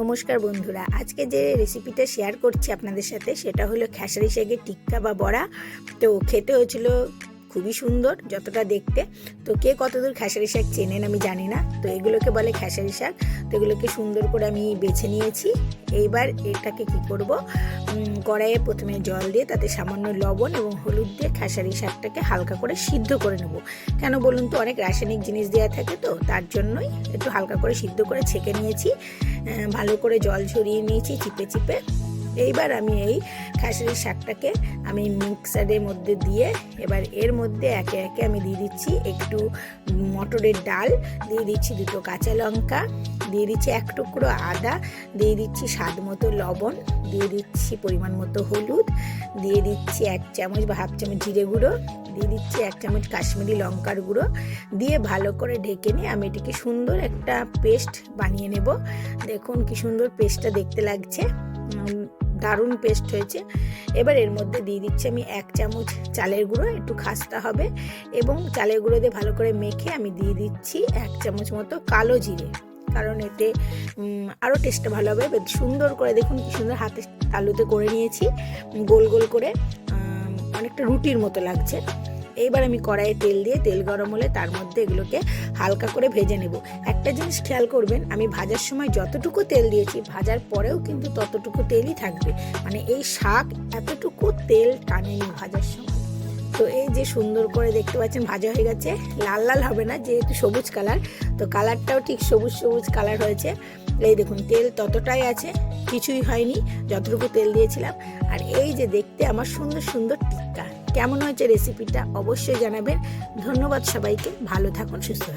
নমস্কার বন্ধুরা, আজকে যে রেসিপিটা শেয়ার করছি আপনাদের সাথে, সেটা হলো খেসারি শাকের টিক্কা বা বড়া। তো খেতে হয়েছিল খুবই সুন্দর যতটা দেখতে। তো কে কতদূর খেসারি শাক চেনেন আমি জানি না। তো এগুলোকে বলে খেসারি শাক। তো এগুলোকে সুন্দর করে আমি বেছে নিয়েছি। এইবার এটাকে কি করব? কড়াইয়ে প্রথমে জল দিয়ে তাতে সামান্য লবণ এবং হলুদ দিয়ে খেসারি শাকটাকে হালকা করে সিদ্ধ করে নেব। কেন বলুন তো, অনেক রাসায়নিক জিনিস দেওয়া থাকে তো, তার জন্যই একটু হালকা করে সিদ্ধ করে ছেঁকে নিয়েছি। ভালো করে জল ঝরিয়ে নিয়েছি চিপে চিপে। এইবার আমি এই খাসির শাকটাকে আমি মিক্সারের মধ্যে দিয়ে এবার এর মধ্যে একে একে আমি দিয়ে দিচ্ছি একটু মটরের ডাল, দিয়ে দিচ্ছি দুটো কাঁচা লঙ্কা, দিয়ে দিচ্ছি এক টুকরো আদা, দিয়ে দিচ্ছি স্বাদ মতো লবণ, দিয়ে দিচ্ছি পরিমাণ মতো হলুদ, দিয়ে দিচ্ছি এক চামচ বা হাফ চামচ জিরে গুঁড়ো, দিয়ে দিচ্ছি এক চামচ কাশ্মীরি লঙ্কার গুঁড়ো, দিয়ে ভালো করে ঢেকে নিয়ে আমি এটিকে সুন্দর একটা পেস্ট বানিয়ে নেব। দেখুন কি সুন্দর পেস্টটা দেখতে লাগছে। দারুণ পেস্ট হয়েছে। এবার এর মধ্যে দিয়ে দিচ্ছি আমি এক চামচ চালের গুঁড়ো, একটু খাস্তা হবে। এবং চালের গুঁড়ো দিয়ে ভালো করে মেখে আমি দিয়ে দিচ্ছি এক চামচ মতো কালো জিরে। কারণ এতে আরও টেস্টটা ভালো হবে। সুন্দর করে দেখুন কি সুন্দর হাতে তালুতে করে নিয়েছি। গোল গোল করে অনেকটা রুটির মতো লাগছে। এইবার আমি কড়াইয়ে তেল দিয়ে তেল গরম হলে তার মধ্যে এগুলোকে হালকা করে ভেজে নেব। একটা জিনিস খেয়াল করবেন, আমি ভাজার সময় যতটুকু তেল দিয়েছি, ভাজার পরেও কিন্তু ততটুকু তেলই থাকবে। মানে এই শাক এতটুকু তেল টানেনি ভাজার সময়। তো এই যে সুন্দর করে দেখতে পাচ্ছেন, ভাজা হয়ে গেছে। লাল লাল হবে না, যেহেতু সবুজ কালার, তো কালারটাও ঠিক সবুজ সবুজ কালার হয়েছে। এই দেখুন, তেল ততটাই আছে, কিছুই হয়নি, যতটুকু তেল দিয়েছিলাম। আর এই যে দেখতে আমার সুন্দর সুন্দর টিক্কা। কেমন হয়েছে রেসিপিটা অবশ্যই জানাবেন। ধন্যবাদ সবাইকে। ভালো থাকুন সুস্থ